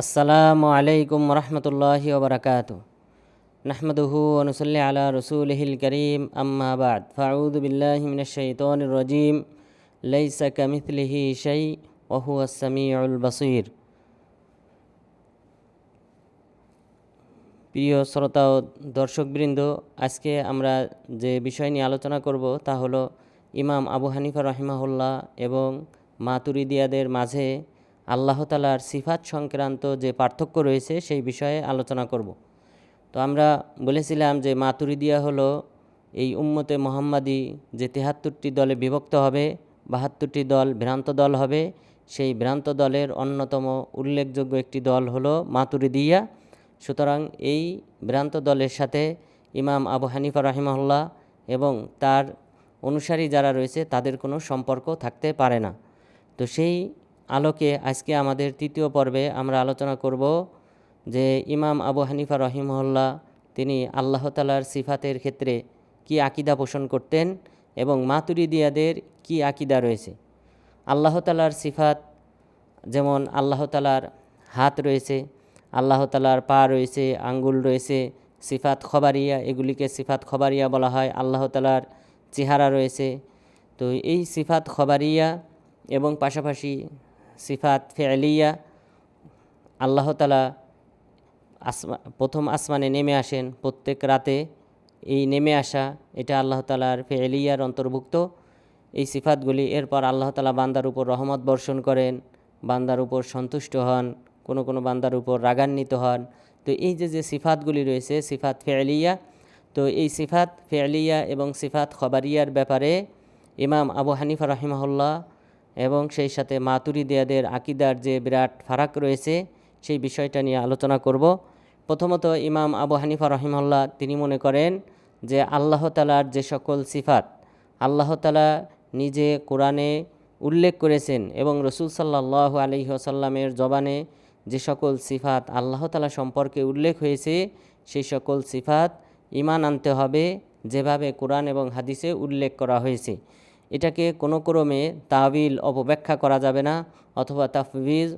আসসালামু আলাইকুম রহমতুল্লাহি ওবরাকাত। নাহমদহু অনুসল্লি আলা রসুলহিল করিম, আম্মা বাদ। ফাউদ বিল্লাহি মিনাশ শাইতানির রাজিম। লাইসা কামিথলিহি শাই ওহু আসামিউল বাসির। প্রিয় শ্রোতা ও দর্শকবৃন্দ, আজকে আমরা যে বিষয় নিয়ে আলোচনা করব তা হলো ইমাম আবু হানিফা রহিমাহুল্লাহ এবং মাতুরিদিয়াদের মাঝে আল্লাহ তালার সিফাত সংক্রান্ত যে পার্থক্য রয়েছে সেই বিষয়ে আলোচনা করব। তো আমরা বলেছিলাম যে মাতুরিদিয়া হলো এই উম্মতে মোহাম্মদী যে তেহাত্তরটি দলে বিভক্ত হবে, বাহাত্তরটি দল ভ্রান্ত দল হবে। সেই ভ্রান্ত দলের অন্যতম উল্লেখযোগ্য একটি দল হলো মাতুরিদিয়া। সুতরাং এই ভ্রান্ত দলের সাথে ইমাম আবু হানিফা রাহিমাহুল্লাহ এবং তার অনুসারী যারা রয়েছে তাদের কোনো সম্পর্ক থাকতে পারে না। তো সেই আলোকে আজকে আমাদের তৃতীয় পর্বে আমরা আলোচনা করব যে ইমাম আবু হানিফা রহিমহল্লা তিনি আল্লাহ তালার সিফাতের ক্ষেত্রে কি আকিদা পোষণ করতেন এবং মাতুরিদিয়াদের কি আকিদা রয়েছে। আল্লাহ তালার সিফাত, যেমন আল্লাহ তালার হাত রয়েছে, আল্লাহ তালার পা রয়েছে, আঙ্গুল রয়েছে, সিফাত খবারিয়া, এগুলিকে সিফাত খবারিয়া বলা হয়। আল্লাহ তালার চেহারা রয়েছে। তো এই সিফাত খবারিয়া এবং পাশাপাশি সিফাত ফেলিয়া, আল্লাহ তালা আসমা, প্রথম আসমানে নেমে আসেন। প্রত্যেক রাতে এই নেমে আসা, এটা আল্লাহ তালার ফেলিয়ার অন্তর্ভুক্ত। এই সিফাতগুলি এরপর আল্লাহ তালা বান্দার উপর রহমত বর্ষণ করেন, বান্দার উপর সন্তুষ্ট হন, কোনো কোনো বান্দার উপর রাগান্বিত হন। তো এই যে যে সিফাতগুলি রয়েছে, সিফাত ফেলিয়া, তো এই সিফাত ফেলিয়া এবং সিফাত খবারিয়ার ব্যাপারে ইমাম আবু হানিফা রহিমহল্লা এবং সেই সাথে মাতুরিদিয়াদের আকিদার যে বিরাট ফারাক রয়েছে, সেই বিষয়টা নিয়ে আলোচনা করব। প্রথমত ইমাম আবু হানিফা রহিমল্লাহ তিনি মনে করেন যে আল্লাহ তালার যে সকল সিফাত, আল্লাহ তালা নিজে কোরআনে উল্লেখ করেছেন এবং রসুল সাল্লাহ আলহি আসাল্লামের জবানে যে সকল সিফাত আল্লাহ তালা সম্পর্কে উল্লেখ হয়েছে, সেই সকল সিফাত ইমান আনতে হবে যেভাবে কোরআন এবং হাদিসে উল্লেখ করা হয়েছে। এটাকে কোনো ক্রমে তাবিল অপব্যাখ্যা করা যাবে না অথবা তাফবিজ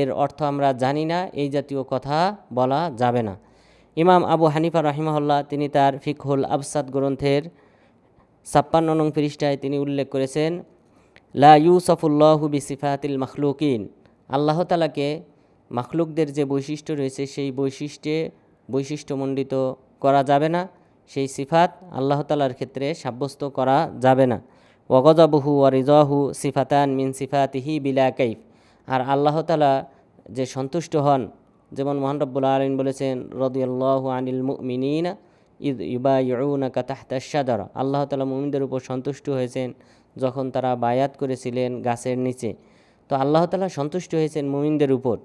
এর অর্থ আমরা জানি না, এই জাতীয় কথা বলা যাবে না। ইমাম আবু হানিফা রাহিমাহুল্লাহ তিনি তার ফিকহুল আবসাদ গ্রন্থের ছাপ্পান্ন নং পৃষ্ঠায় তিনি উল্লেখ করেছেন, লা ইউসফুল্লাহু বিসিফাতিল মখলুকিন। আল্লাহ তালাকে মখলুকদের যে বৈশিষ্ট্য রয়েছে সেই বৈশিষ্ট্যে বৈশিষ্ট্যমণ্ডিত করা যাবে না, সেই সিফাত আল্লাহ তালার ক্ষেত্রে সাব্যস্ত করা যাবে না। ওয়াগজাবহু ওয়ারিজাহু সিফাতান মিন সিফাতিহি বিলা কাইফ। আর আল্লাহ তালা যে সন্তুষ্ট হন, যেমন মোহান রব্বুল আলমিন বলেছেন, রদিয়াল্লাহু আনিল মুমিনিন ইদ ইবা ইউনাকা তাহতাশাদার আল্লাহ তালা মুমিনদের উপর সন্তুষ্ট হয়েছেন যখন তারা বায়াত করেছিলেন গাছের নিচে। তো আল্লাহ তালা সন্তুষ্ট হয়েছেন মুমিনদের উপর।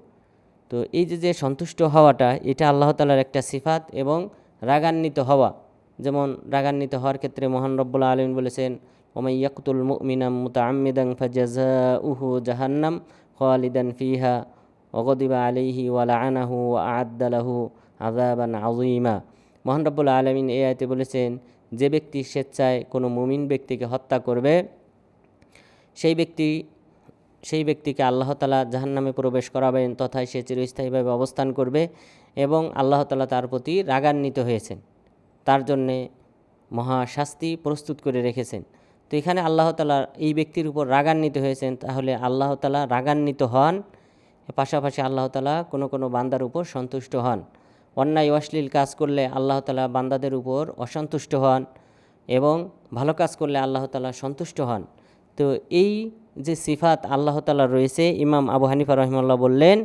তো এই যে যে সন্তুষ্ট হওয়াটা, এটা আল্লাহ তালার একটা সিফাত এবং রাগান্বিত হওয়া। যেমন রাগান্বিত হওয়ার ক্ষেত্রে মোহান রব্বুল্লা আলমিন বলেছেন ওমাই ইয়াকুতুল মুমিনাম মুতাআম্মিদাং ফাজাজাউহু জাহান্নাম খালিদান ফিহা ওগদিবা আলাইহি ওয়ালা আনাহু আদালাহু আজাবান আযীমা মহান রব্বুল আলমিন এই আয়তে বলেছেন, যে ব্যক্তি স্বেচ্ছায় কোনো মুমিন ব্যক্তিকে হত্যা করবে, সেই ব্যক্তি, সেই ব্যক্তিকে আল্লাহ তালা জাহান্নামে প্রবেশ করাবেন তথায় সে চিরস্থায়ীভাবে অবস্থান করবে এবং আল্লাহ তালা তার প্রতি রাগান্বিত হয়েছেন। তার জন্যে মহাশাস্তি প্রস্তুত করে রেখেছেন। তো এখানে আল্লাহ তালা এই ব্যক্তির উপর রাগান্বিত হয়েছেন, তাহলে আল্লাহ তালা রাগান্বিত হন, পাশাপাশি আল্লাহ তালা কোনো কোনো বান্দার উপর সন্তুষ্ট হন। অন্যায় অশ্লীল কাজ করলে আল্লাহ তালা বান্দাদের উপর অসন্তুষ্ট হন এবং ভালো কাজ করলে আল্লাহ তালা সন্তুষ্ট হন। তো এই যে সিফাত আল্লাহ তালা রয়েছে, ইমাম আবু হানিফা রহমাল্লাহ বললেন,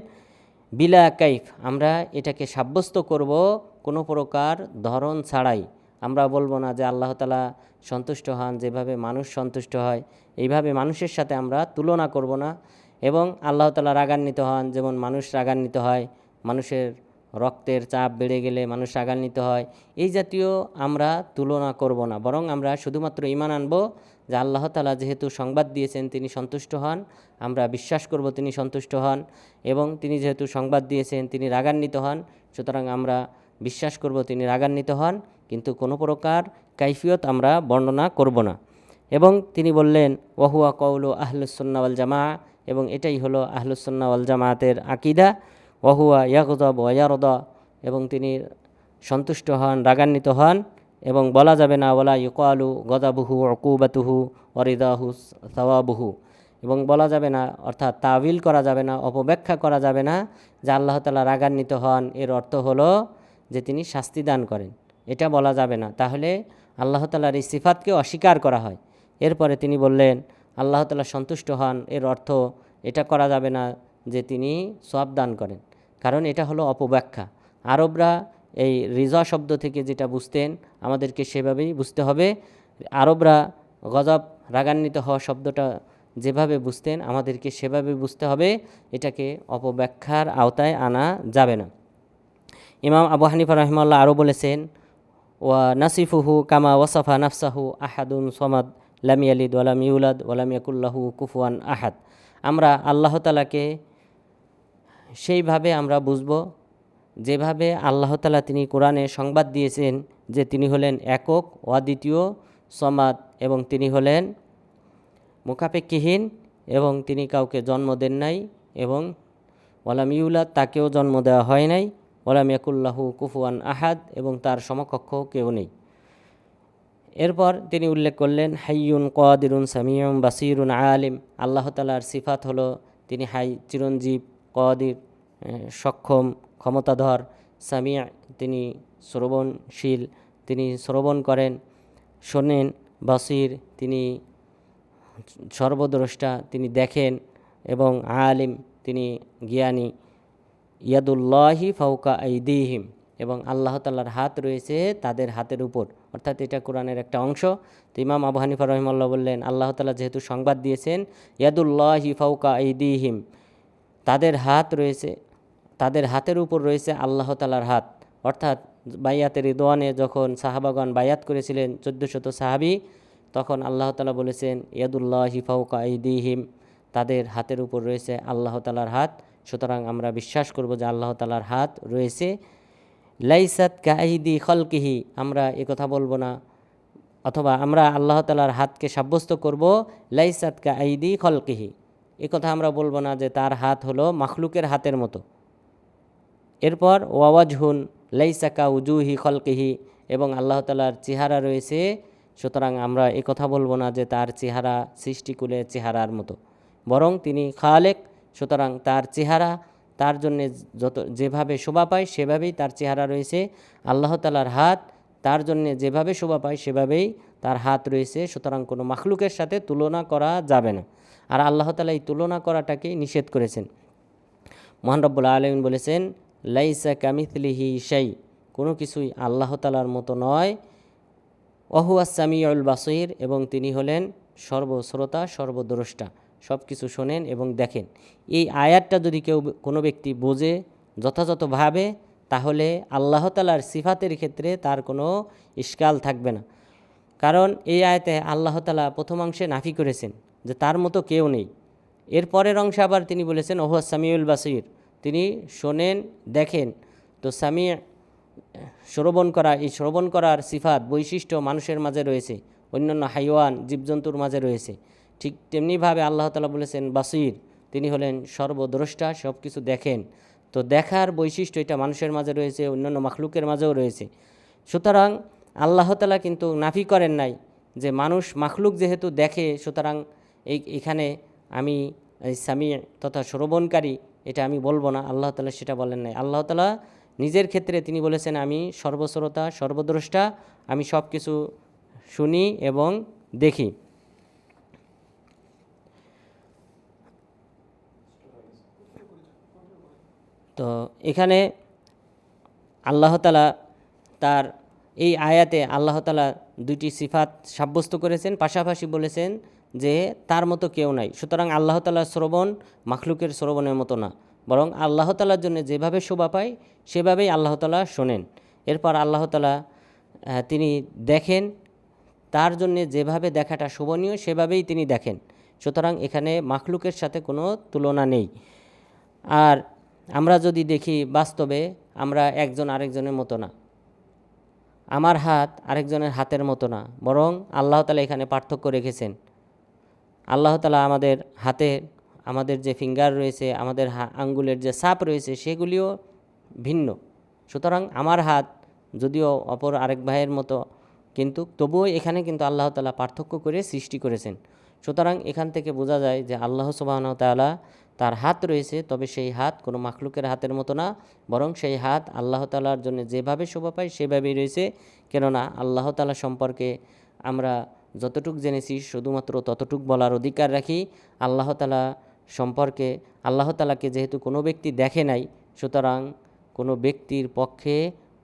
বিলা কাইফ আমরা এটাকে সাব্যস্ত করব কোনো প্রকার ধরন ছাড়াই। আমরা বলব না যে আল্লাহ তালা সন্তুষ্ট হন, যেভাবে মানুষ সন্তুষ্ট হয়, এইভাবে মানুষের সাথে আমরা তুলনা করব না। এবং আল্লাহ তালা রাগান্বিত হন, যেমন মানুষ রাগান্বিত হয়, মানুষের রক্তের চাপ বেড়ে গেলে মানুষ রাগান্বিত হয়, এই জাতীয় আমরা তুলনা করব না। বরং আমরা শুধুমাত্র ইমান আনব যে আল্লাহ তালা যেহেতু সংবাদ দিয়েছেন, তিনি সন্তুষ্ট হন, আমরা বিশ্বাস করব তিনি সন্তুষ্ট হন, এবং তিনি যেহেতু সংবাদ দিয়েছেন, তিনি রাগান্বিত হন, সুতরাং আমরা বিশ্বাস করব তিনি রাগান্বিত হন। কিন্তু কোনো প্রকার কাইফিয়ত আমরা বর্ণনা করব না। এবং তিনি বললেন, ওহুয়া কৌল আহলুসন্নাওয়াল জামা এবং এটাই হলো আহলুসন্নাওয়াল জামাতের আকিদা। ওহুয়া ইয়াগজব ওয়ারদা এবং তিনি সন্তুষ্ট হন, রাগান্বিত হন এবং বলা যাবে না ওলা ইকালু গদাবুহু অকুবাতুহু অরিদাহু সওয়াবুহু এবং বলা যাবে না, অর্থাৎ তাবিল করা যাবে না, অপব্যাখ্যা করা যাবে না, যে আল্লাহ তালা রাগান্বিত হন। এর অর্থ হলো যে তিনি শাস্তি দান করেন। এটা বলা যাবে না। তাহলে আল্লাহ তালার এই সিফাতকে অস্বীকার করা হয়। এরপরে তিনি বললেন, আল্লাহ তালা সন্তুষ্ট হন, এর অর্থ এটা করা যাবে না যে তিনি সব দান করেন। কারণ এটা হলো অপব্যাখ্যা। আরবরা এই রিজা শব্দ থেকে যেটা বুঝতেন, আমাদেরকে সেভাবেই বুঝতে হবে। আরবরা গজব রাগান্বিত হওয়া শব্দটা যেভাবে বুঝতেন, আমাদেরকে সেভাবে বুঝতে হবে, এটাকে অপব্যাখ্যার আওতায় আনা যাবে না। ইমাম আবু হানিফা রহমাল্লাহ আরও বলেছেন ওয়া নাসিফুহু কামা ওয়াসাফা নাফসাহু আহাদুন সমাদ, লাম ইয়ালিদ ওয়ালাম ইউলাদ ওয়ালাম ইয়াকুল্লাহু কুফুয়ান আহাদ। আমরা আল্লাহ তালাকে সেইভাবে আমরা বুঝব, যেভাবে আল্লাহ তালা তিনি কোরআনে সংবাদ দিয়েছেন যে তিনি হলেন একক, অদ্বিতীয়, সমাদ এবং তিনি হলেন মুখাপেক্ষীহীন এবং তিনি কাউকে জন্ম দেন নাই এবং ওয়ালাম ইউলাদ তাকেও জন্ম দেওয়া হয় নাই। ওয়ালাম ইয়াকুল্লাহু কুফুয়ান আহাদ এবং তার সমকক্ষ কেউ নেই। এরপর তিনি উল্লেখ করলেন, হাইয়ুন কদিরুন সামিয়ুন বাসিরুন আলিম। আল্লাহ তালার সিফাত হলো তিনি হাই, চিরঞ্জীব, কদির সক্ষম, ক্ষমতাধর, সামিয়া, তিনি শ্রবণশীল, তিনি শ্রবণ করেন, শোনেন, বাসির, তিনি সর্বদ্রষ্টা, তিনি দেখেন এবং আলিম, তিনি জ্ঞানী। ইয়াদুল্লাহি ফাউকা আইদিহিম। এবং আল্লাহ তাল্লার হাত রয়েছে তাদের হাতের উপর। অর্থাৎ এটা কোরআনের একটা অংশ। তো ইমাম আবু হানিফা রহিমাল্লাহ বললেন, আল্লাহ তালা যেহেতু সংবাদ দিয়েছেন, ইয়াদুল্লাহি ফাউকা আইদিহিম, তাদের হাত রয়েছে, তাদের হাতের উপর রয়েছে আল্লাহ তালার হাত। অর্থাৎ বাইয়াতের দোয়ানে যখন সাহাবাগণ বায়াত করেছিলেন চোদ্দোশত সাহাবি, তখন আল্লাহ তালা বলেছেন, ইয়াদুল্লাহ হিফাউকা ইদিহিম তাদের হাতের উপর রয়েছে আল্লাহ তালার হাত। সুতরাং আমরা বিশ্বাস করব যে আল্লাহ তালার হাত রয়েছে। লাইসাত কাহিদি খলকিহি, আমরা কথা বলব না। অথবা আমরা আল্লাহ তালার হাতকে সাব্যস্ত করব, লাইসাত কা আইদি খলকিহি কথা আমরা বলব না যে তার হাত হলো মাখলুকের হাতের মতো। এরপর, ওয়াওয়াজহুন লাইসাকা উজুহি খলকিহি, এবং আল্লাহ তালার চেহারা রয়েছে। সুতরাং আমরা কথা বলব না যে তার চেহারা সৃষ্টিকুলের চেহারার মতো। বরং তিনি খালেক সুতরাং তার চেহারা, তার জন্যে যত, যেভাবে শোভা পায় সেভাবেই তার চেহারা রয়েছে। আল্লাহ তালার হাত, তার জন্যে যেভাবে শোভা পায় সেভাবেই তার হাত রয়েছে। সুতরাং কোনো মাখলুকের সাথে তুলনা করা যাবে না। আর আল্লাহ তালা এই তুলনা করাটাকেই নিষেধ করেছেন। মহান রব্বুল আলমিন বলেছেন, লাইসা কামিথলিহি শাই কোনো কিছুই আল্লাহ তালার মতো নয়। ওহুয়া সামিউল বাসির এবং তিনি হলেন সর্বশ্রোতা, সর্বদ্রষ্টা। সব কিছু শোনেন এবং দেখেন। এই আয়াতটা যদি কেউ কোনো ব্যক্তি বোঝে যথাযথভাবে, তাহলে আল্লাহ তালার সিফাতের ক্ষেত্রে তার কোনো ইস্কাল থাকবে না। কারণ এই আয়াতে আল্লাহ তালা প্রথমাংশে নাফি করেছেন যে তার মতো কেউ নেই। এর পরের অংশে আবার তিনি বলেছেন ওহুয়া সামিউল বাসির। তিনি শোনেন, দেখেন। তো সামি শ্রবণ করা, এই শ্রবণ করার সিফাত, বৈশিষ্ট্য মানুষের মাঝে রয়েছে। অন্যান্য হাইওয়ান, জীবজন্তুর মাঝে রয়েছে। ঠিক তেমনিভাবে আল্লাহ তালা বলেছেন, বাসির, তিনি হলেন সর্বদ্রষ্টা সব কিছু দেখেন। তো দেখার বৈশিষ্ট্য এটা মানুষের মাঝে রয়েছে, অন্যান্য মাখলুকের মাঝেও রয়েছে। সুতরাং আল্লাহ তালা কিন্তু নাফি করেন নাই যে মানুষ, মাখলুক যেহেতু দেখে, সুতরাং এই, এখানে আমি স্বামী তথা শ্রবণকারী, এটা আমি বলব না, আল্লাহ তালা সেটা বলেন নাই। আল্লাহ তালা নিজের ক্ষেত্রে তিনি বলেছেন, আমি সর্বশ্রোতা, সর্বদ্রষ্টা, আমি সব কিছু শুনি এবং দেখি। তো এখানে আল্লাহ তালা তার এই আয়াতে আল্লাহ তালা দুইটি সিফাত সাব্যস্ত করেছেন, পাশাপাশি বলেছেন যে তার মতো কেউ নাই। সুতরাং আল্লাহ তালার শ্রবণ মাখলুকের শ্রবণের মতো না। বরং আল্লাহ তালার জন্য যেভাবে শোভা পায়, সেভাবেই আল্লাহ তালা শোনেন। এরপর আল্লাহ তালা তিনি দেখেন, তার জন্য যেভাবে দেখাটা শোভনীয়, সেভাবেই তিনি দেখেন। সুতরাং এখানে মাখলুকের সাথে কোনো তুলনা নেই। আর আমরা যদি দেখি বাস্তবে, আমরা একজন আরেকজনের মতো না। আমার হাত আরেকজনের হাতের মতো না, বরং আল্লাহ তালা এখানে পার্থক্য রেখেছেন। আল্লাহ তালা আমাদের হাতে, আমাদের যে ফিঙ্গার রয়েছে, আমাদের আঙ্গুলের যে সাপ রয়েছে, সেগুলিও ভিন্ন। সুতরাং আমার হাত যদিও অপর আরেক ভাইয়ের মতো, কিন্তু তবুও এখানে কিন্তু আল্লাহ তালা পার্থক্য করে সৃষ্টি করেছেন। সুতরাং এখান থেকে বোঝা যায় যে আল্লাহ সুবাহন তাআলা তার হাত রয়েছে, তবে সেই হাত কোনো মাখলুকের হাতের মতো না, বরং সেই হাত আল্লাহ তালার জন্য যেভাবে শোভা পায় সেভাবেই রয়েছে। কেননা আল্লাহ তালা সম্পর্কে আমরা যতটুক জেনেছি, শুধুমাত্র ততটুক বলার অধিকার রাখি, আল্লাহ তালা সম্পর্কে, আল্লাহ তালাকে যেহেতু কোনো ব্যক্তি দেখে নাই, সুতরাং কোনো ব্যক্তির পক্ষে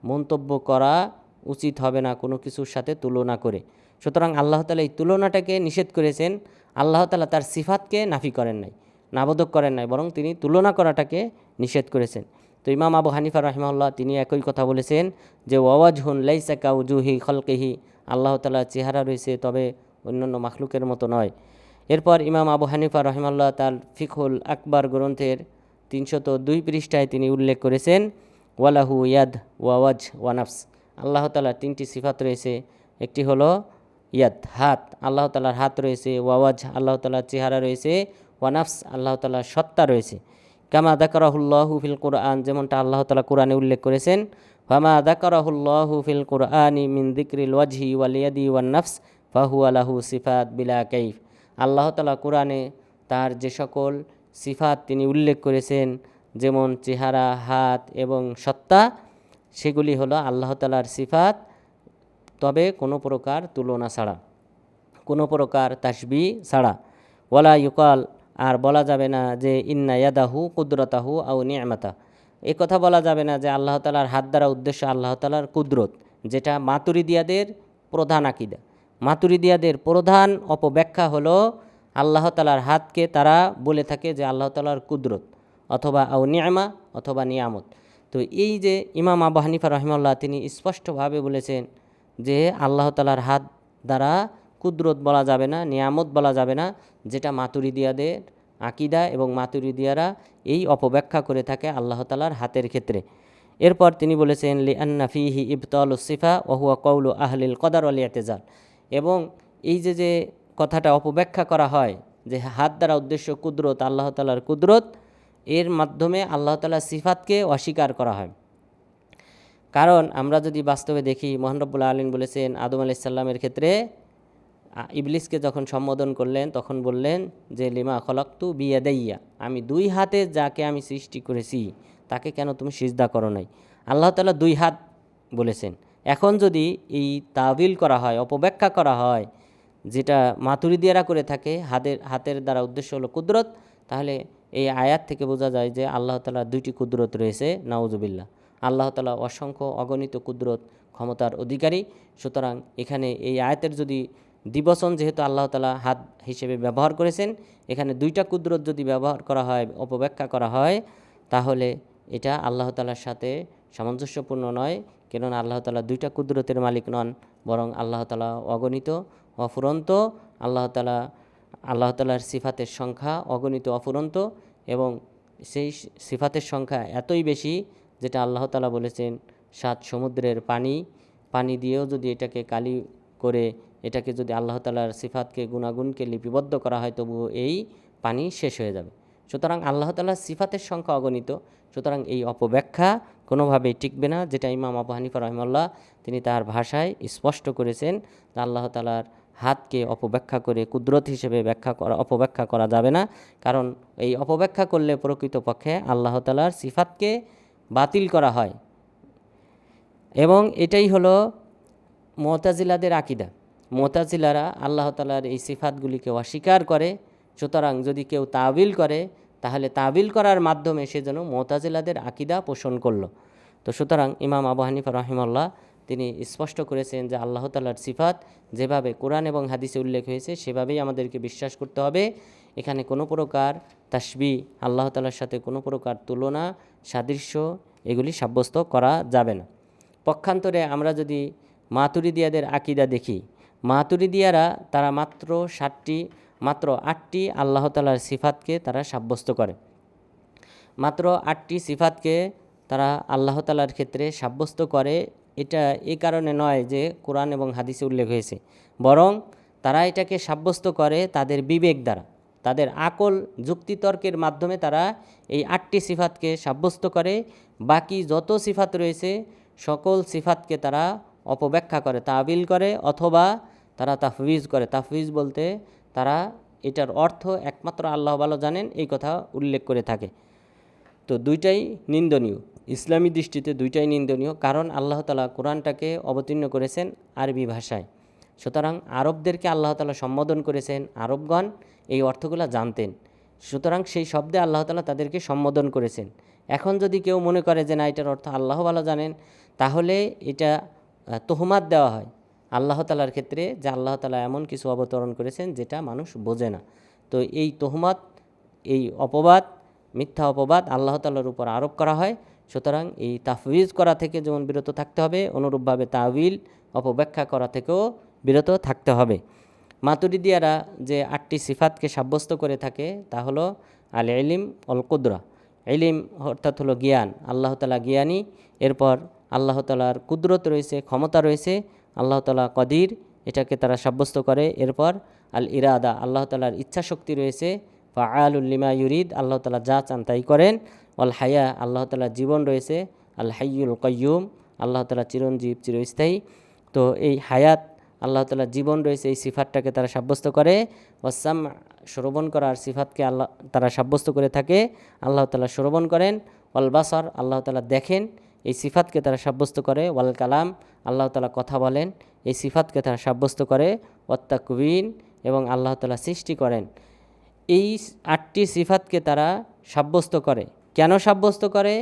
মন্তব্য করা উচিত হবে না কোনো কিছুর সাথে তুলনা করে। সুতরাং আল্লাহ তালা এই তুলনাটাকে নিষেধ করেছেন, আল্লাহ তালা তার সিফাতকে নাফি করেন নাই। নাবোধক করেন নাই, বরং তিনি তুলনা করাটাকে নিষেধ করেছেন। তো ইমাম আবু হানিফা রহিমাল্লাহ তিনি একই কথা বলেছেন যে ওয়াজ হুন লাইসা কাউজুহি খলকেহি আল্লাহ তালার চেহারা রয়েছে, তবে অন্যান্য মাখলুকের মতো নয়। এরপর ইমাম আবু হানিফা রহিমাল্লাহ তার ফিকুল আকবর গ্রন্থের তিনশত দুই পৃষ্ঠায় তিনি উল্লেখ করেছেন, ওয়ালাহু ইয়াদ, ওয়াওয়াজ, ওয়ানাফস আল্লাহ তালার তিনটি সিফাত রয়েছে। একটি হলো ইয়াদ, হাত, আল্লাহ তালার হাত রয়েছে, ওয়াওয়াজ, আল্লাহ তালার চেহারা রয়েছে ওয়ানাফস, আল্লাহ তালার সত্তা রয়েছে। কামা দাকারাহুল্লাহু ফিল কোরআন, যেমনটা আল্লাহ তালা কোরআনে উল্লেখ করেছেন ফামা দাকারাহুল্লাহু ফিল কোরআনি মিন দিক্রিল ওয়াজহি ওয়ালিয়াদি ওয়ান নাফস ফাহু আলাহু সিফাত বিলা কাইফ। আল্লাহ তালা কোরআনে তার যে সকল সিফাত তিনি উল্লেখ করেছেন, যেমন চেহারা, হাত এবং সত্তা, সেগুলি হলো আল্লাহ তালার সিফাত, তবে কোনো প্রকার তুলনা ছাড়া, কোনো প্রকার তাসবি ছাড়া। ওয়ালা ইউকাল আর বলা যাবে না যে ইন্না ইয়াদাহু কুদরতাহু আউ নিয়ামাতা। এ কথা বলা যাবে না যে আল্লাহ তালার হাত দ্বারা উদ্দেশ্য আল্লাহ তালার কুদরত, যেটা মাতুরিদিয়াদের প্রধান আকিদা। মাতুরিদিয়াদের প্রধান অপব্যাখ্যা হলো আল্লাহ তালার হাতকে তারা বলে থাকে যে আল্লাহ তালার কুদরত, অথবা আউ নিয়ামা, অথবা নিয়ামত। তো এই যে ইমাম আবু হানিফা রহিমাল্লাহ তিনি স্পষ্টভাবে বলেছেন যে আল্লাহ তালার হাত দ্বারা কুদরত বলা যাবে না, নিয়ামত বলা যাবে না, যেটা মাতুরিদিয়াদের আকিদা এবং মাতুরিদিয়ারা এই অপব্যাখ্যা করে থাকে আল্লাহ তালার হাতের ক্ষেত্রে। এরপর তিনি বলেছেন লি আন্না ফিহি ইবতল সিফা ওহুয়া কৌল আহলিল কদার আলী এতেজাল এবং এই যে যে কথাটা অপব্যাখ্যা করা হয়, যে হাত দ্বারা উদ্দেশ্য কুদরত, আল্লাহ তালার কুদরত, এর মাধ্যমে আল্লাহ তালার সিফাতকে অস্বীকার করা হয়। কারণ আমরা যদি বাস্তবে দেখি মোহানরবুল্লা আলীন বলেছেন, আদম আলাইসাল্লামের ক্ষেত্রে ইবলিসকে যখন সম্বোধন করলেন, তখন বললেন যে, লিমা খলকতু বিয়াদাইয়া, আমি দুই হাতে যাকে আমি সৃষ্টি করেছি, তাকে কেন তুমি সিজদা করো নাই? আল্লাহ তালা দুই হাত বলেছেন। এখন যদি এই তাবিল করা হয়, অপব্যাখ্যা করা হয়, যেটা মাতুরিদিয়ারা করে থাকে, হাতের হাতের দ্বারা উদ্দেশ্য হলো কুদরত, তাহলে এই আয়াত থেকে বোঝা যায় যে, আল্লাহ তালা দুইটি কুদরত রয়েছে, নাউজুবিল্লাহ। আল্লাহ তালা অসংখ্য অগণিত কুদরত ক্ষমতার অধিকারী। সুতরাং এখানে এই আয়াতের যদি দিবসন যেহেতু আল্লাহ তালা হাত হিসেবে ব্যবহার করেছেন, এখানে দুইটা কুদরত যদি ব্যবহার করা হয়, অপব্যাখ্যা করা হয়, তাহলে এটা আল্লাহ তালার সাথে সামঞ্জস্যপূর্ণ নয়। কেননা আল্লাহ তালা দুইটা কুদরতের মালিক নন, বরং আল্লাহ তালা অগণিত, অফুরন্ত, আল্লাহ তালা আল্লাহ তালার সিফাতের সংখ্যা অগণিত, অফুরন্ত এবং সেই সিফাতের সংখ্যা এতই বেশি যেটা আল্লাহ তালা বলেছেন, সাত সমুদ্রের পানি পানি দিয়েও যদি এটাকে কালি করে এটাকে যদি আল্লাহ তালার সিফাতকে গুণাগুণকে লিপিবদ্ধ করা হয় তবুও এই পানি শেষ হয়ে যাবে। সুতরাং আল্লাহ তালার সিফাতের সংখ্যা অগণিত। সুতরাং এই অপব্যাখ্যা কোনোভাবেই টিকবে না, যেটা ইমাম আবু হানিফা রহমাল্লাহ তিনি তার ভাষায় স্পষ্ট করেছেন আল্লাহ তালার হাতকে অপব্যাখ্যা করে, কুদরত হিসেবে ব্যাখ্যা করা, অপব্যাখ্যা করা যাবে না। কারণ এই অপব্যাখ্যা করলে প্রকৃতপক্ষে আল্লাহ তালার সিফাতকে বাতিল করা হয়। এবং এটাই হলো মোতাজিলাদের আকিদা। মোতাজিলারা আল্লাহ তালার এই সিফাতগুলিকে অস্বীকার করে। সুতরাং যদি কেউ তাবিল করে, তাহলে তাবিল করার মাধ্যমে সে যেন মোতাজিলাদের আকিদা পোষণ করল। তো সুতরাং ইমাম আবু হানিফা রহিমাল্লাহ তিনি স্পষ্ট করেছেন যে আল্লাহ তালার সিফাত যেভাবে কোরআন এবং হাদিসে উল্লেখ হয়েছে, সেভাবেই আমাদেরকে বিশ্বাস করতে হবে। এখানে কোনো প্রকার তাসবি, আল্লাহ তালার সাথে কোনো প্রকার তুলনা, সাদৃশ্য এগুলি সাব্যস্ত করা যাবে না। পক্ষান্তরে আমরা যদি মাতুরিদিয়াদের আকিদা দেখি মাতুরিদিয়ারা তারা মাত্র সাতটি, মাত্র আটটি আল্লাহ তালার সিফাতকে তারা সাব্যস্ত করে। মাত্র আটটি সিফাতকে তারা আল্লাহ তালার ক্ষেত্রে সাব্যস্ত করে। এটা এই কারণে নয় যে কোরআন এবং হাদিসে উল্লেখ হয়েছে। বরং তারা এটাকে সাব্যস্ত করে তাদের বিবেক দ্বারা। তাদের আকল যুক্তিতর্কের মাধ্যমে তারা এই আটটি সিফাতকে সাব্যস্ত করে। বাকি যত সিফাত রয়েছে, সকল সিফাতকে তারা অপব্যাখ্যা করে, তাবিল করে অথবা তারা তাফবিজ করে। তাফবিজ বলতে তারা এটার অর্থ একমাত্র আল্লাহ ভালো জানেন, এই কথা উল্লেখ করে থাকে। তো দুইটাই নিন্দনীয়। ইসলামী দৃষ্টিতে দুইটাই নিন্দনীয়, কারণ আল্লাহ তালা কোরআনটাকে অবতীর্ণ করেছেন আরবি ভাষায়। সুতরাং আরবদেরকে আল্লাহ তালা সম্বোধন করেছেন আরবগণ এই অর্থগুলো জানতেন। সুতরাং সেই শব্দে আল্লাহ তালা তাদেরকে সম্বোধন করেছেন। এখন যদি কেউ মনে করে যে না, এটার অর্থ আল্লাহ ভালো জানেন, তাহলে এটা তোহমাত দেওয়া হয়। আল্লাহ তালার ক্ষেত্রে যে আল্লাহ তালা এমন কিছু অবতরণ করেছেন যেটা মানুষ বোঝে না। তো এই তোহমাত, এই অপবাদ, মিথ্যা অপবাদ আল্লাহ তালার উপর আরোপ করা হয়। সুতরাং এই তাফবিজ করা থেকে যেমন বিরত থাকতে হবে, অনুরূপভাবে তাবিল অপব্যাখ্যা করা থেকেও বিরত থাকতে হবে। মাতুরিদিয়ারা যে আটটি সিফাতকে সাব্যস্ত করে থাকে তা হলো আল এলিম অল কুদরা এলিম অর্থাৎ হলো জ্ঞান, আল্লাহ তালা জ্ঞানী। এরপর আল্লাহ তালার কুদরত রয়েছে, ক্ষমতা রয়েছে। আল্লাহ তালা কদির, এটাকে তারা সাব্যস্ত করে। এরপর আল ইরাদা আল্লাহ তালার ইচ্ছা শক্তি রয়েছে। বা আলুল্লিমা ইউরিদ, আল্লাহ তালা যা চান তাই করেন। অল হায়া আল্লাহ তালার জীবন রয়েছে। আল হাইয়ুল কয়্যুম আল্লাহ তালা চিরঞ্জীব, চিরস্থায়ী। তো এই হায়াত, আল্লাহ তালা জীবন রয়েছে, এই সিফাতটাকে তারা সাব্যস্ত করে। ওয়াসাম শ্রবণ করার সিফাতকে আল্লাহ, তারা সাব্যস্ত করে থাকে। আল্লাহ তালা শ্রবণ করেন। ওয়াল বাসার আল্লাহ তালা দেখেন। এই সিফাতকে তারা সাব্যস্ত করে। ওয়াল কালাম আল্লাহ তালা কথা বলেন, এই সিফাতকে তারা সাব্যস্ত করে, ওয়াত্তাকুবিন এবং আল্লাহ তালা সৃষ্টি করেন। এই আটটি সিফাতকে তারা সাব্যস্ত করে। কেন সাব্যস্ত করে?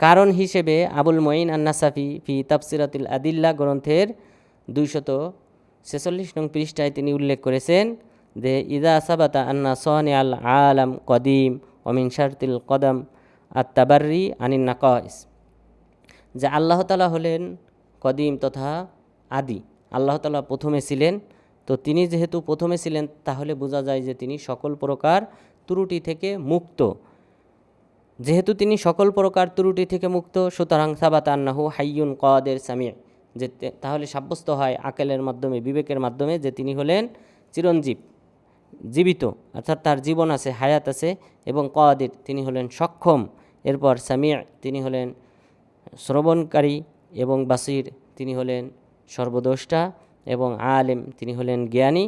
কারণ হিসেবে আবুল মঈন আন্নাসাফি ফি তাফসিরাতুল আদিল্লা গ্রন্থের দুইশত ছেচল্লিশ নং পৃষ্ঠায় তিনি উল্লেখ করেছেন যে, ইদা সাবাতা আন্না সোহানি আল আলাম কদিম অমিন শারতিল কদম আত্তাবার্রি আনিন নাকস যে আল্লাহ তালা হলেন কদিম তথা আদি। আল্লাহ তালা প্রথমে ছিলেন। তো তিনি যেহেতু প্রথমে ছিলেন, তাহলে বোঝা যায় যে তিনি সকল প্রকার ত্রুটি থেকে মুক্ত। যেহেতু তিনি সকল প্রকার ত্রুটি থেকে মুক্ত, সুতরাং সাবাত আন্নাহু হাইয়ুন কদের সামিয়া যে তাহলে সাব্যস্ত হয় আকেলের মাধ্যমে, বিবেকের মাধ্যমে যে তিনি হলেন চিরঞ্জীব, জীবিত, অর্থাৎ তার জীবন আছে, হায়াত আছে এবং কদের তিনি হলেন সক্ষম। এরপর সামিয়া তিনি হলেন শ্রবণকারী এবং বাসির তিনি হলেন সর্বদোষ্টা এবং আলেম তিনি হলেন জ্ঞানী।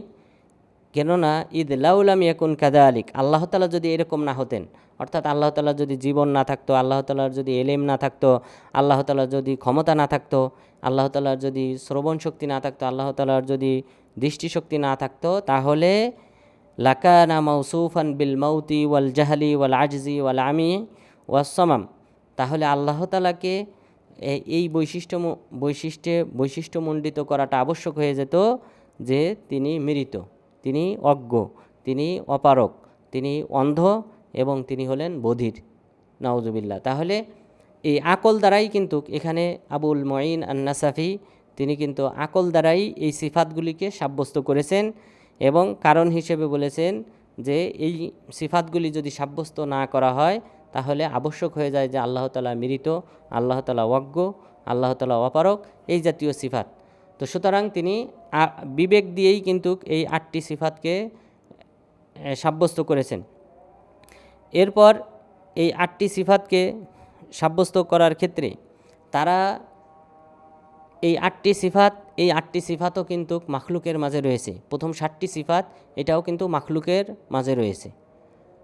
কেননা ঈদ লাউলাম ইয়াকুন কাদা আলিক আল্লাহ তালা যদি এরকম না হতেন, অর্থাৎ আল্লাহ তালা যদি জীবন না থাকতো, আল্লাহ তালার যদি এলেম না থাকতো, আল্লাহ তালার যদি ক্ষমতা না থাকতো, আল্লাহ তালার যদি শ্রবণ শক্তি না থাকতো, আল্লাহ তালার যদি দৃষ্টিশক্তি না থাকতো, তাহলে লাকানা মৌসুফান বিল মৌতি ওয়াল জাহালি ওয়াল আজজি ওয়াল আমি ওয়াসমাম তাহলে আল্লাহ তালাকে এই বৈশিষ্ট্য বৈশিষ্ট্যে, বৈশিষ্ট্যমণ্ডিত করাটা আবশ্যক হয়ে যেত যে তিনি মৃত, তিনি অজ্ঞ, তিনি অপারক তিনি অন্ধ এবং তিনি হলেন বধির। নাউজুবিল্লাহ। তাহলে এই আকল দ্বারাই কিন্তু এখানে আবুল মঈন আন্নাসাফি, তিনি কিন্তু আকল দ্বারাই এই সিফাতগুলিকে সাব্যস্ত করেছেন এবং কারণ হিসেবে বলেছেন যে এই সিফাতগুলি যদি সাব্যস্ত না করা হয় তাহলে আবশ্যক হয়ে যায় যে আল্লাহ তালা মৃত, আল্লাহ তালা অজ্ঞ, আল্লাহ তালা অপারক, এই জাতীয় সিফাত। তো সুতরাং তিনি বিবেক দিয়েই কিন্তু এই আটটি সিফাতকে সাব্যস্ত করেছেন। এরপর এই আটটি সিফাতকে সাব্যস্ত করার ক্ষেত্রে তারা এই আটটি সিফাত, এই আটটি সিফাতও কিন্তু মাখলুকের মাঝে রয়েছে। প্রথম ষাটটি সিফাত, এটাও কিন্তু মাখলুকের মাঝে রয়েছে।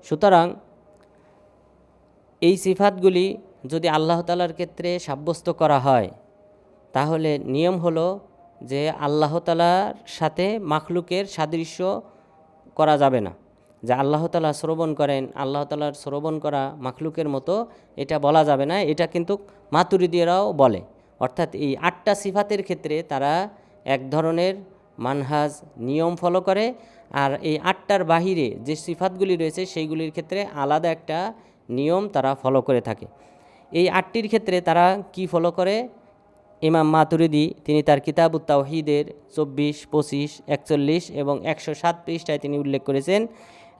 সুতরাং এই সিফাতগুলি যদি আল্লাহ তালার ক্ষেত্রে সাব্যস্ত করা হয়, তাহলে নিয়ম হলো যে আল্লাহ তালার সাথে মাখলুকের সাদৃশ্য করা যাবে না। যে আল্লাহ তালা শ্রবণ করেন, আল্লাহ তালার শ্রবণ করা মাখলুকের মতো এটা বলা যাবে না, এটা কিন্তু মাতুরিদিয়ারাও বলে। অর্থাৎ এই আটটা সিফাতের ক্ষেত্রে তারা এক ধরনের মানহাজ নিয়ম ফলো করে, আর এই আটটার বাহিরে যে সিফাতগুলি রয়েছে, সেইগুলির ক্ষেত্রে আলাদা একটা নিয়ম তারা ফলো করে থাকে। এই আটটির ক্ষেত্রে তারা কি ফলো করে? ইমাম মাতুরিদি, তিনি তার কিতাব তাওহিদের চব্বিশ, পঁচিশ, একচল্লিশ এবং একশো সাত পৃষ্ঠায় তিনি উল্লেখ করেছেন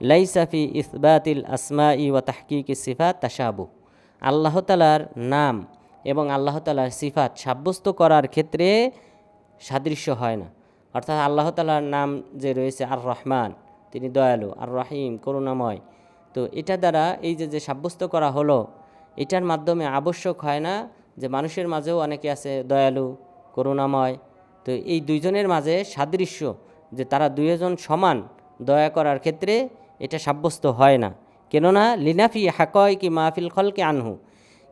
লাইসাফি ইসবাতিল আসমা ই ওয়া তাহকিক সিফাত তাসাবু আল্লাহ তালার নাম এবং আল্লাহ তালার সিফাত সাব্যস্ত করার ক্ষেত্রে সাদৃশ্য হয় না। অর্থাৎ আল্লাহ তালার নাম যে রয়েছে আর রহমান তিনি দয়ালু আর রাহিম করুণাময় তো এটা দ্বারা এই যে যে সাব্যস্ত করা হলো, এটার মাধ্যমে আবশ্যক হয় না যে মানুষের মাঝেও অনেকে আছে দয়ালু, করুণাময়। তো এই দুইজনের মাঝে সাদৃশ্য যে তারা দুইজন সমান দয়া করার ক্ষেত্রে এটা সাব্যস্ত হয় না। কেননা, লিনাফি হাকয় কি মাহফিল খলকে আনহু।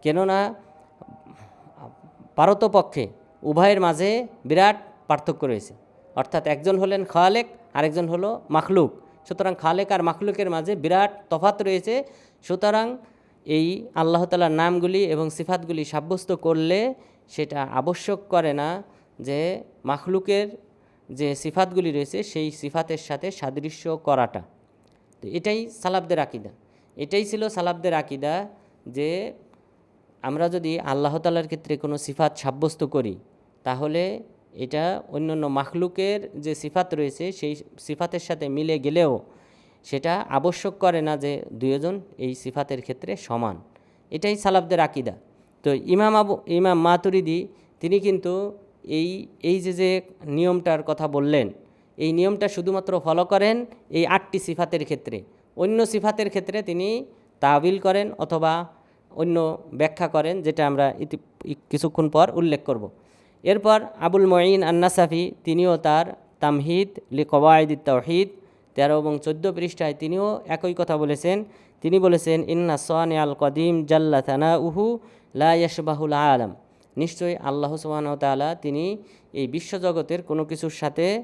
কেননা, পারতপক্ষে উভয়ের মাঝে বিরাট পার্থক্য রয়েছে। অর্থাৎ একজন হলেন খালেক, আরেকজন হলো মাখলুক। সুতরাং খালেক আর মাখলুকের মাঝে বিরাট তফাত রয়েছে। সুতরাং এই আল্লাহ তালার নামগুলি এবং সিফাতগুলি সাব্যস্ত করলে সেটা আবশ্যক করে না যে মাখলুকের যে সিফাতগুলি রয়েছে সেই সিফাতের সাথে সাদৃশ্য করাটা। তো এটাই সালাবদের আকিদা। এটাই ছিল সালাবদের আকিদা যে আমরা যদি আল্লাহ তালার ক্ষেত্রে কোনো সিফাত সাব্যস্ত করি, তাহলে এটা অন্যান্য মাখলুকের যে সিফাত রয়েছে, সেই সিফাতের সাথে মিলে গেলেও সেটা আবশ্যক করে না যে দুজন এই সিফাতের ক্ষেত্রে সমান। এটাই সালাবদের আকিদা। তো ইমাম আবু, ইমাম মাতুরিদি, তিনি কিন্তু এই এই যে যে নিয়মটার কথা বললেন, এই নিয়মটা শুধুমাত্র ফলো করেন এই আটটি সিফাতের ক্ষেত্রে। অন্য সিফাতের ক্ষেত্রে তিনি তাবিল করেন অথবা অন্য ব্যাখ্যা করেন, যেটা আমরা কিছুক্ষণ পর উল্লেখ করব। এরপর আবুল মঈন আন্নাসাফি, তিনিও তার তামহিদ লি কবায়দ তৌহিদ তেরো এবং চোদ্দ পৃষ্ঠায় তিনিও একই কথা বলেছেন। তিনি বলেছেন, ইন্না সোয়ান আল কদিম জাল্লা থানা উহু লা ইয়াসবাহুল আলম। নিশ্চয়ই আল্লাহ ওয়া তিনি এই বিশ্বজগতের কোনো কিছুর সাথে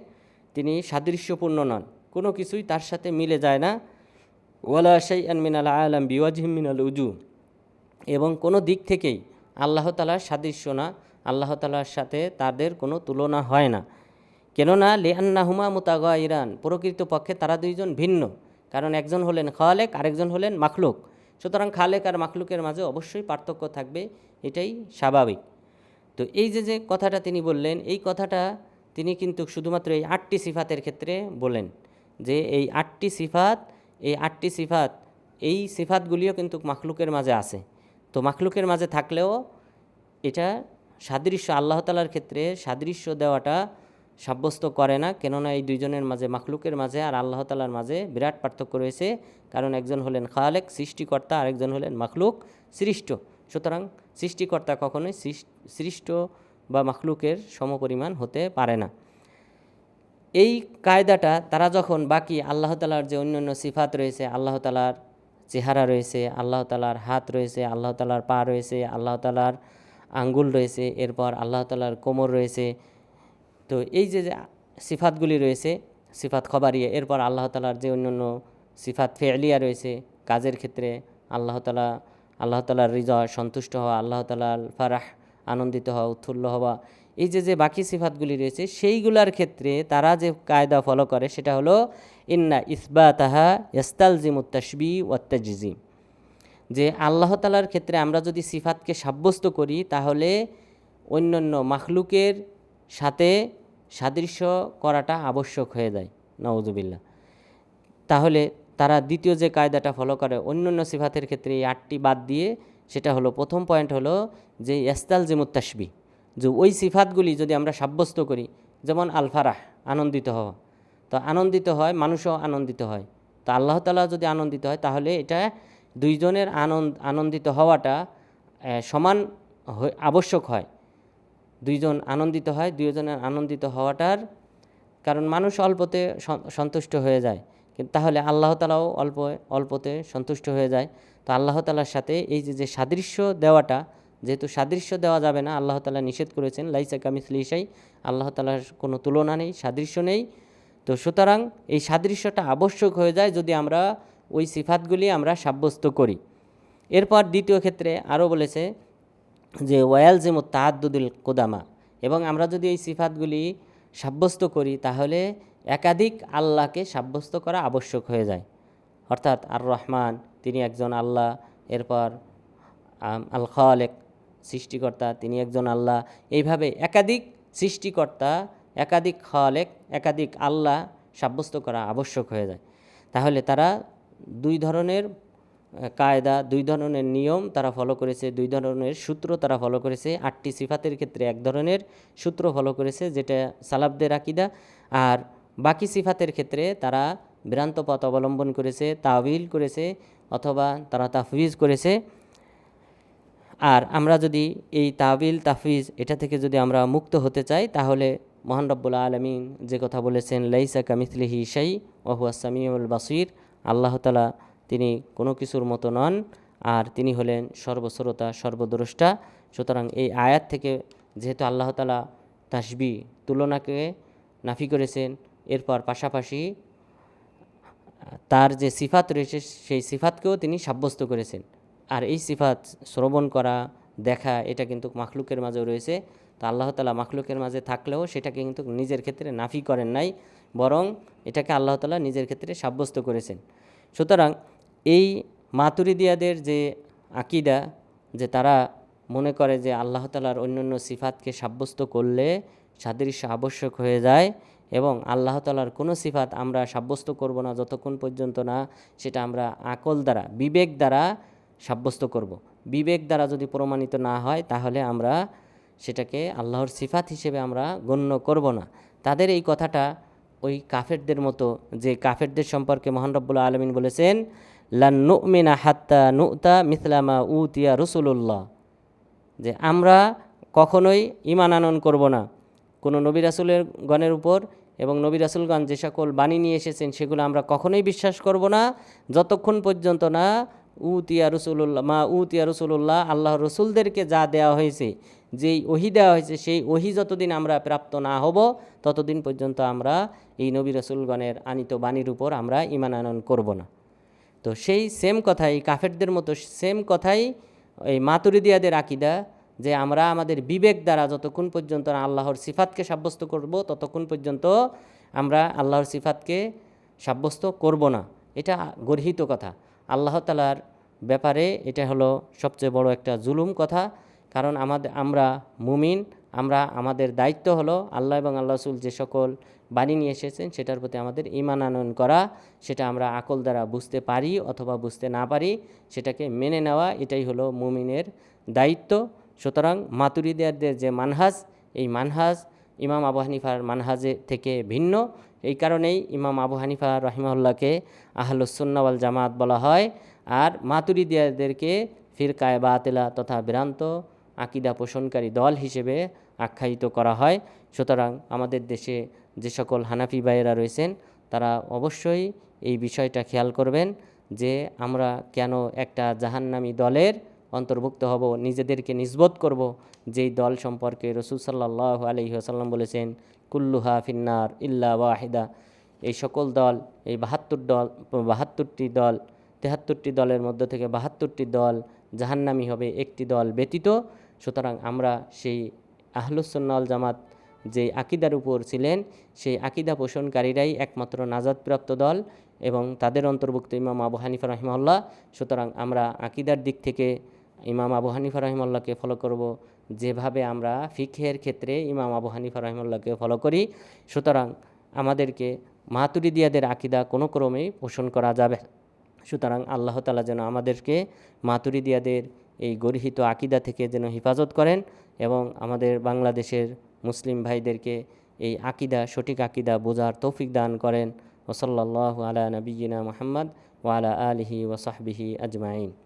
তিনি সাদৃশ্যপূর্ণ নন। কোনো কিছুই তার সাথে মিলে যায় না। ওয়ালা শাইআন মিনাল আলাম বিওয়াজহিম মিনাল উজু। এবং কোনো দিক থেকেই আল্লাহ তালার সাদৃশ্য না। আল্লাহ তালার সাথে তাদের কোনো তুলনা হয় না। কেননা লিয়ান্না হুমা মুতাগা ইরান প্রকৃত পক্ষে তারা দুইজন ভিন্ন। কারণ একজন হলেন খালেক, আরেকজন হলেন মাখলুক। সুতরাং খালেক আর মাখলুকের মাঝে অবশ্যই পার্থক্য থাকবে, এটাই স্বাভাবিক। তো এই যে যে কথাটা তিনি বললেন, এই কথাটা তিনি কিন্তু শুধুমাত্র এই আটটি সিফাতের ক্ষেত্রে বলেন যে এই আটটি সিফাত, এই আটটি সিফাত, এই সিফাতগুলিও কিন্তু মাখলুকের মাঝে আছে। তো মাখলুকের মাঝে থাকলেও এটা সাদৃশ্য, আল্লাহ তালার ক্ষেত্রে সাদৃশ্য দেওয়াটা সাব্যস্ত করে না। কেননা এই দুইজনের মাঝে, মাখলুকের মাঝে আর আল্লাহ তালার মাঝে বিরাট পার্থক্য রয়েছে। কারণ একজন হলেন খালেক, সৃষ্টিকর্তা, আরেকজন হলেন মাখলুক, সৃষ্ট। সুতরাং সৃষ্টিকর্তা কখনোই সৃষ্ট বা মাখলুকের সমপরিমাণ হতে পারে না। এই কায়দাটা, তারা যখন বাকি আল্লাহ তালার যে অন্যান্য সিফাত রয়েছে, আল্লাহ তালার চেহারা রয়েছে, আল্লাহ তালার হাত রয়েছে, আল্লাহ তালার পা রয়েছে, আল্লাহ তালার আঙ্গুল রয়েছে, এরপর আল্লাহ তালার কোমর রয়েছে। তো এই যে সিফাতগুলি রয়েছে, সিফাত খবরিয়া, এরপর আল্লাহ তালার যে অন্যান্য সিফাত ফেলিয়া রয়েছে কাজের ক্ষেত্রে, আল্লাহ তালা আল্লাহ তালার হৃদয় সন্তুষ্ট হওয়া, আল্লাহ তালার ফারাহ, আনন্দিত হওয়া, উৎফুল্ল হওয়া, এই যে যে বাকি সিফাতগুলি রয়েছে, সেইগুলার ক্ষেত্রে তারা যে কায়দা ফলো করে সেটা হলো, ইন্না ইসবা তাহা ইস্তালজিমুত তসবি ওয়াত্তাজিম যে আল্লাহ তালার ক্ষেত্রে আমরা যদি সিফাতকে সাব্যস্ত করি, তাহলে অন্যান্য মাখলুকের সাথে সাদৃশ্য করাটা আবশ্যক হয়ে যায়। নওয়াজুবিল্লা তাহলে তারা দ্বিতীয় যে কায়দাটা ফলো করে, অন্যান্য সিফাতের ক্ষেত্রে এই আটটি বাদ দিয়ে, সেটা হলো প্রথম পয়েন্ট হলো যে ইস্তাল জিমুত্তাসবি যে ওই সিফাতগুলি যদি আমরা সাব্যস্ত করি, যেমন আলফারাহ, আনন্দিত হওয়া। তো আনন্দিত হয়, মানুষও আনন্দিত হয়। তো আল্লাহ তালা যদি আনন্দিত হয়, তাহলে এটা দুইজনের আনন্দ, আনন্দিত হওয়াটা সমান আবশ্যক হয়। দুইজন আনন্দিত হয়, দুইজনের আনন্দিত হওয়াটার কারণ মানুষ অল্পতে সন্তুষ্ট হয়ে যায়। কিন্তু তাহলে আল্লাহ তালাও অল্প, অল্পতে সন্তুষ্ট হয়ে যায়। তো আল্লাহ তালার সাথে এই যে যে সাদৃশ্য দেওয়াটা, যেহেতু সাদৃশ্য দেওয়া যাবে না, আল্লাহ তালা নিষেধ করেছেন, লাইসা কামিসলি ইসাই আল্লাহ তালার কোনো তুলনা নেই, সাদৃশ্য নেই। তো সুতরাং এই সাদৃশ্যটা আবশ্যক হয়ে যায় যদি আমরা ওই সিফাতগুলি আমরা সাব্যস্ত করি। এরপর দ্বিতীয় ক্ষেত্রে আরও বলেছে যে ওয়াল জিমু তাহাদুদুল কোদামা এবং আমরা যদি এই সিফাতগুলি সাব্যস্ত করি, তাহলে একাধিক আল্লাহকে সাব্যস্ত করা আবশ্যক হয়ে যায়। অর্থাৎ আর রহমান তিনি একজন আল্লাহ, এরপর আল খালেক সৃষ্টিকর্তা, তিনি একজন আল্লাহ। এইভাবে একাধিক সৃষ্টিকর্তা, একাধিক খালেক, একাধিক আল্লাহ সাব্যস্ত করা আবশ্যক হয়ে যায়। তাহলে তারা দুই ধরনের কায়দা, দুই ধরনের নিয়ম তারা ফলো করেছে, দুই ধরনের সূত্র তারা ফলো করেছে, আটটি সিফাতের ক্ষেত্রে এক ধরনের সূত্র ফলো করেছে, যেটা সালাবদের আকিদা। আর বাকি সিফাতের ক্ষেত্রে তারা ভ্রান্ত পথ অবলম্বন করেছে তাবিল করেছে অথবা তারা তাফবিজ করেছে। আর আমরা যদি এই তাবিল তাফিজ এটা থেকে যদি আমরা মুক্ত হতে চাই, তাহলে মহান রব্বুল আলমিন যে কথা বলেছেন, লাইসা কামিথলিহি শাই ওহুয়া সামিউল বাসির। আল্লাহ তালা তিনি কোনো কিছুর মতো নন আর তিনি হলেন সর্বশ্রোতা সর্বদ্রষ্টা। সুতরাং এই আয়াত থেকে যেহেতু আল্লাহ তালা তাসবি তুলনাকে নাফি করেছেন, এরপর পাশাপাশি তার যে সিফাত রয়েছে সেই সিফাতকেও তিনি সাব্যস্ত করেছেন। আর এই সিফাত শ্রবণ করা, দেখা, এটা কিন্তু মাখলুকের মাঝেও রয়েছে। তো আল্লাহ তালা মাখলুকের মাঝে থাকলেও সেটাকে কিন্তু নিজের ক্ষেত্রে নাফি করেন নাই। বরং এটাকে আল্লাহ তালা নিজের ক্ষেত্রে সাব্যস্ত করেছেন সুতরাং এই মাতুরিদিয়াদের যে আকিদা, যে তারা মনে করে যে আল্লাহ তালার অন্যান্য সিফাতকে সাব্যস্ত করলে সাদৃশ্য আবশ্যক হয়ে যায় এবং আল্লাহ তালার কোনো সিফাত আমরা সাব্যস্ত করব না, যতক্ষণ পর্যন্ত না সেটা আমরা আকল দ্বারা, বিবেক দ্বারা সাব্যস্ত করব। বিবেক দ্বারা যদি প্রমাণিত না হয়, তাহলে আমরা সেটাকে আল্লাহর সিফাত হিসেবে আমরা গণ্য করব না তাদের এই কথাটা ওই কাফেরদের মতো যে কাফেরদের সম্পর্কে মহান রব্বুল আলমিন বলেছেন লান্নুমিনা হাত্তা নুতা মিথলামা উতিয়া রসুল্লাহ যে আমরা কখনোই ইমান আনয়ন করব না। কোনো নবী রাসুলের গণের উপর এবং নবী রাসুলগণ যে সকল বাণী নিয়ে এসেছেন, সেগুলো আমরা কখনোই বিশ্বাস করব না। যতক্ষণ পর্যন্ত না উতিয়া রসুল্লাহ মা উতিয়া রসুল্লাহ আল্লাহ রসুলদেরকে যা দেওয়া হয়েছে, যেই ওহি দেওয়া হয়েছে, সেই ওহি যতদিন আমরা প্রাপ্ত না হব, ততদিন পর্যন্ত আমরা এই নবী রসুলগণের আনিত বাণীর উপর আমরা ইমান আনন করব না। তো সেই সেম কথাই কাফেরদের মতো সেম কথাই এই মাতুরিদিয়াদের আকিদা যে আমরা আমাদের বিবেক দ্বারা যতক্ষণ পর্যন্ত আল্লাহর সিফাতকে সাব্যস্ত করব, ততক্ষণ পর্যন্ত আমরা আল্লাহর সিফাতকে সাব্যস্ত করব না। এটা গর্হিত কথা। আল্লাহ তালার ব্যাপারে এটা হলো সবচেয়ে বড় একটা জুলুম কথা। কারণ আমাদের আমরা মুমিন আমরা আমাদের দায়িত্ব হলো আল্লাহ এবং আল্লাহ রসুল যে সকল বাণী নিয়ে এসেছেন সেটার প্রতি আমাদের ইমান আনয়ন করা, সেটা আমরা আকল দ্বারা বুঝতে পারি অথবা বুঝতে না পারি সেটাকে মেনে নেওয়া, এটাই হলো মুমিনের দায়িত্ব। সুতরাং মাতুরিদের যে মানহাজ, এই মানহাজ ইমাম আবু হানিফার মানহাজে থেকে ভিন্ন। এই কারণেই ইমাম আবু হানিফা রহিমাল্লাহকে আহলুসুন্নাওয়াল জামাত বলা হয়। আর মাতুরিদিয়াদেরকে ফিরকায় বাতেলা তথা ভ্রান্ত আকিদা পোষণকারী দল হিসেবে আখ্যায়িত করা হয়। সুতরাং আমাদের দেশে যে সকল হানাফি ভাইয়েরা রয়েছেন, তারা অবশ্যই এই বিষয়টা খেয়াল করবেন যে আমরা কেন একটা জাহান্নামী দলের অন্তর্ভুক্ত হব, নিজেদেরকে নিজবোধ করব। যেই দল সম্পর্কে রসুল সাল্লাহ আলহি আসাল্লাম বলেছেন, কুল্লুহা ফিন্নার ইল্লা ওয়াহিদা। এই সকল দল, এই বাহাত্তর দল, বাহাত্তরটি দল, তেহাত্তরটি দলের মধ্য থেকে বাহাত্তরটি দল জাহান্নামি হবে, একটি দল ব্যতীত। সুতরাং আমরা সেই আহলুসন্নাল জামাত যে আকিদার উপর ছিলেন, সেই আকিদা পোষণকারীরাই একমাত্র নাজাদপ্রাপ্ত দল এবং তাদের অন্তর্ভুক্ত ইমাম আবু হানিফা রহিমাল্লাহ সুতরাং আমরা আকিদার দিক থেকে ইমাম আবু হানিফা রহিমাল্লাহকে ফলো করব। যেভাবে আমরা ফিখের ক্ষেত্রে ইমাম আবু হানিফা রহিমাল্লাহকে ফলো করি, সুতরাং আমাদেরকে মাতুরিদিয়াদের আকিদা কোনো ক্রমেই পোষণ করা যাবে। সুতরাং আল্লাহ তালা যেন আমাদেরকে মাতুরিদিয়াদের এই গর্হিত আকিদা থেকে যেন হেফাজত করেন। এবং আমাদের বাংলাদেশের মুসলিম ভাইদেরকে এই আকিদা, সঠিক আকিদা বোঝার তৌফিক দান করেন। ওসল্লাহ আলা নবীনা মোহাম্মদ ওয়ালা আলহি ওসাহবিহি আজমাইন।